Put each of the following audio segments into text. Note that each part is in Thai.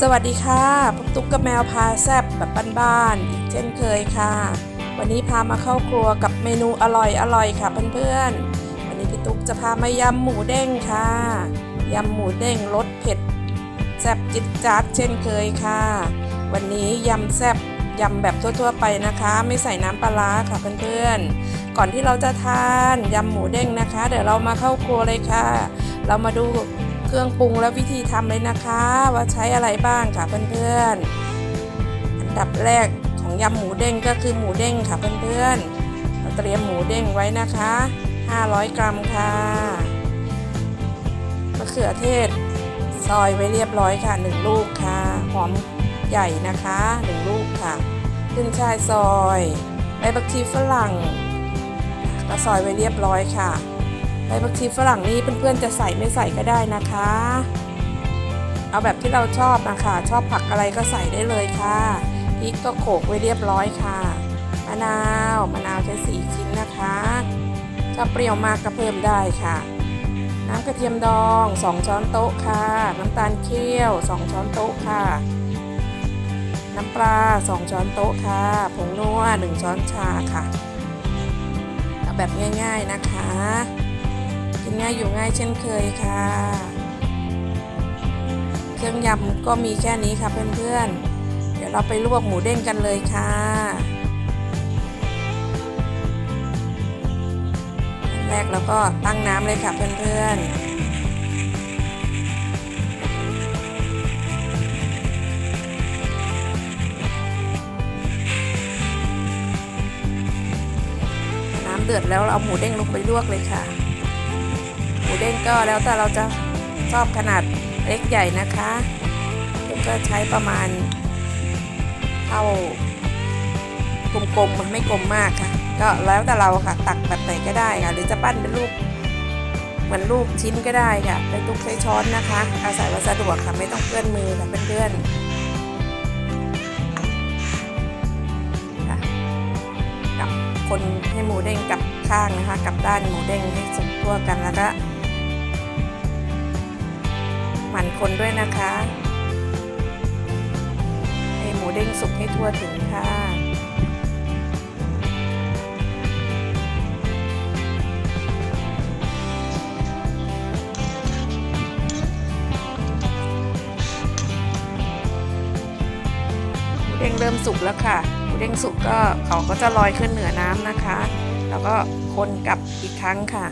สวัสดีค่ะพบตุ๊กกับแมวพาแซบแบบบ้านๆอีกเช่นเคยค่ะ วันนี้พามาเข้าครัวกับเมนูอร่อยอร่อยๆค่ะเพื่อนๆ วันนี้พี่ตุ๊กจะพามายำหมูเด้งค่ะยำหมูเด้งรสเผ็ดแซบจิ๊ดจ๊าดเช่นเคยค่ะ วันนี้ยำแซบยำแบบทั่วๆไปนะคะ ไม่ใส่น้ำปลาร้าค่ะเพื่อนๆ ก่อนที่เราจะทานยำหมูเด้งนะคะ เดี๋ยวเรามาเข้าครัวเลยค่ะ เรามาดู เครื่องปรุงและวิธีทำเลยนะคะ ว่าใช้อะไรบ้างค่ะเพื่อนๆ อันดับแรกของยำหมูเด้งก็คือหมูเด้งค่ะเพื่อนๆเราเตรียมหมูเด้งไว้นะคะ 500 กรัมค่ะมะเขือเทศ ซอยไว้เรียบร้อยค่ะ 1 ลูกค่ะหอมใหญ่นะคะ1ลูกค่ะขึ้นชายซอยใบบักชีฝรั่งก็ซอยไว้เรียบร้อยค่ะ ใบผักชีฝรั่งนี่เพื่อนๆจะใส่ไม่ใส่ก็ได้นะคะ เอาแบบที่เราชอบนะคะ ชอบผักอะไรก็ใส่ได้เลยค่ะพริกก็โขลกไว้เรียบร้อยค่ะมะนาวมะนาวใช้สี่ชิ้นนะคะถ้าเปรี้ยวมากก็เพิ่มได้ค่ะ น้ำกระเทียมดอง 2 ช้อนโต๊ะค่ะ น้ำตาลเคี่ยว 2 ช้อนโต๊ะค่ะ น้ำปลา 2 ช้อนโต๊ะค่ะ ผงนัว 1 ช้อนชาค่ะเอาแบบง่าย ๆนะคะ กินง่ายอยู่ง่ายเช่นเคยค่ะ เครื่องยำก็มีแค่นี้ค่ะเพื่อนๆ เดี๋ยวเราไปลวกหมูเด้งกันเลยค่ะอันแรกเราก็ตั้งน้ำเลยค่ะเพื่อนๆน้ำเดือดแล้วเราเอาหมูเด้งลงไปลวกเลยค่ะ เด้งก็แล้วแต่เราจะชอบขนาดเล็กใหญ่นะคะก็ใช้ประมาณเท่ากลมๆมันไม่กลมมากค่ะ ก็แล้วแต่เราค่ะตักแบบไหนก็ได้ค่ะ หรือจะปั้นเป็นลูกเหมือนลูกชิ้นก็ได้ค่ะเป็นลูกใช้ช้อนนะคะ อาศัยว่าสะดวกค่ะไม่ต้องเปื้อนมือค่ะเพื่อนๆค่ะกับคนให้หมูเด้งกลับข้างนะคะกลับด้านหมูเด้งให้สุกทั่วกันแล้วก็ คนด้วยนะคะ ให้หมูเด้งสุกให้ทั่วถึงค่ะหมูเด้งเริ่มสุกแล้วค่ะหมูเด้งสุกก็เขาก็จะลอยขึ้นเหนือน้ำนะคะ แล้วก็คนกลับอีกครั้งค่ะ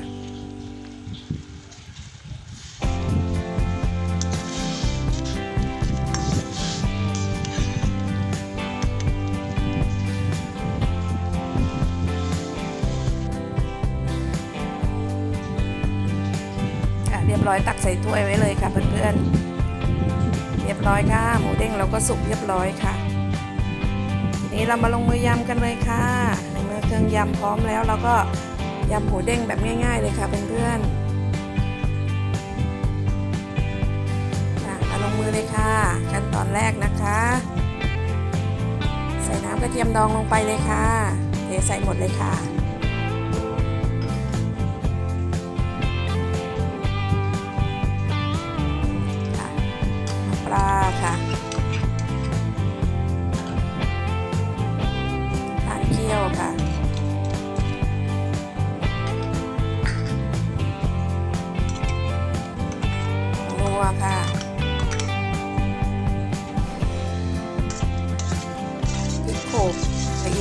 รียบร้อยตักใส่ถ้วยไว้เลยค่ะเพื่อนๆ เรียบร้อยค่ะ หมูเด้งเราก็สุกเรียบร้อยค่ะ ทีนี้เรามาลงมือยำกันเลยค่ะในเมื่อเครื่องยำพร้อมแล้วเราก็ยำหมูเด้งแบบง่าย ๆ เลยค่ะเพื่อนๆมาลงมือเลยค่ะ ขั้นตอนแรกนะคะ ใส่น้ำกระเทียมดองลงไปเลยค่ะ เทใส่หมดเลยค่ะ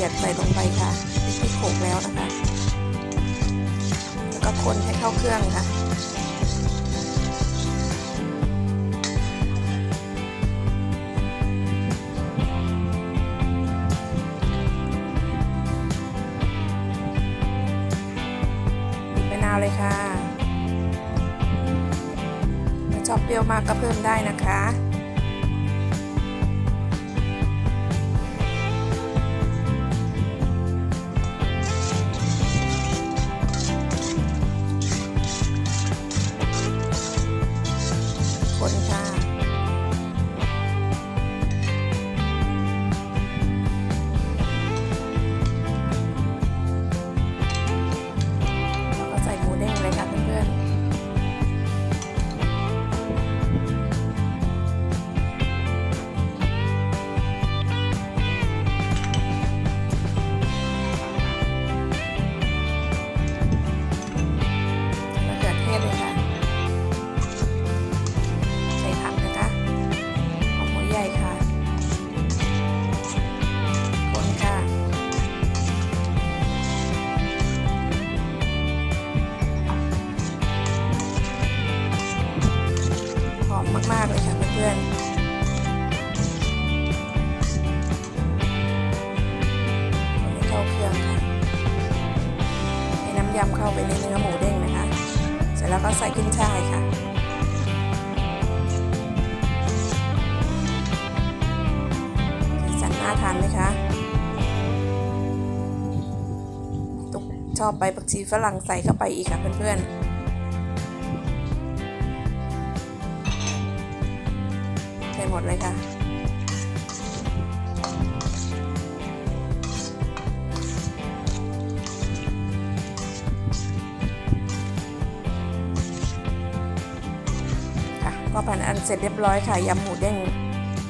ยดใส่ลงไปค่ะที่โขลกแล้วนะคะ แล้วก็คนให้เข้าเครื่องค่ะบีบมะนาวเลยค่ะถ้าชอบเปรี้ยวมากก็เพิ่มได้นะคะ ไปในเนื้อหมูเด้งนะคะ เสร็จแล้วก็ใส่ขึ้นช่ายค่ะสีสันน่าทานไหมคะตุกชอบใบผักชีฝรั่งใส่เข้าไปอีกค่ะเพื่อนๆใส่หมดเลยค่ะ ก็ผ่านอันเสร็จเรียบร้อยค่ะยำหมูเด้ง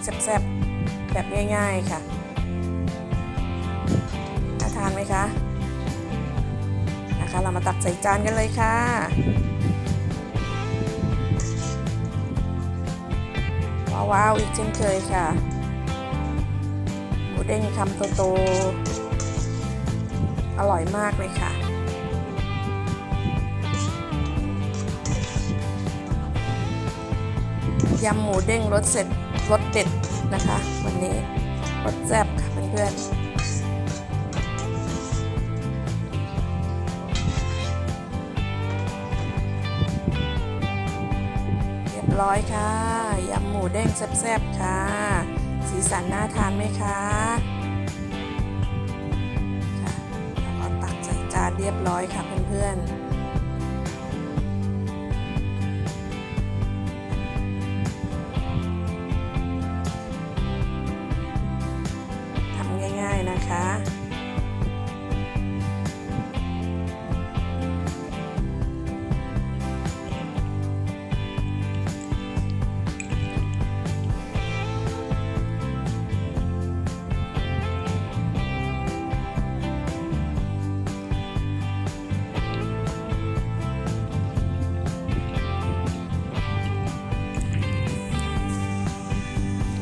แซ่บๆแบบง่าย ๆค่ะน่าทานไหมคะนะคะ เรามาตักใส่จานกันเลยค่ะว้าวอีกเช่นเคยค่ะหมูเด้งคำโตๆอร่อยมากเลยค่ะ ยำหมูเด้งรสเสร็จรสเด็ดนะคะ วันนี้รสแซ่บค่ะเพื่อนๆเรียบร้อยค่ะยำหมูเด้งแซ่บๆค่ะ สีสันน่าทานไหมคะค่ะแล้วก็ตักใส่จานเรียบร้อยค่ะเพื่อนๆ นะคะ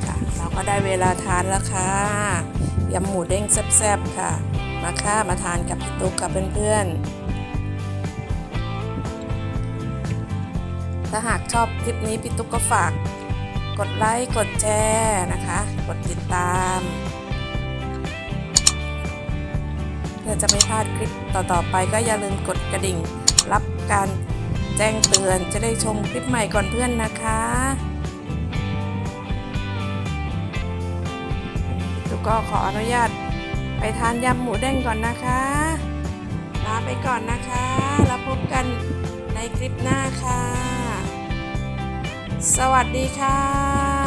ค่ะเราก็ได้เวลาทานแล้วค่ะ ยำหมูเด้งแซ่บๆค่ะ มาค่ะมาทานกับพี่ตุ๊กกับเพื่อนๆ ถ้าหากชอบคลิปนี้พี่ตุ๊กก็ฝาก กดไลค์กดแชร์นะคะ กดติดตาม เพื่อจะไม่พลาดคลิปต่อๆไปก็อย่าลืมกดกระดิ่ง รับการแจ้งเตือนจะได้ชมคลิปใหม่ก่อนเพื่อนนะคะ ก็ขออนุญาตไปทานยำหมูเด้งก่อนนะคะ ลาไปก่อนนะคะ แล้วพบกันในคลิปหน้าค่ะ สวัสดีค่ะ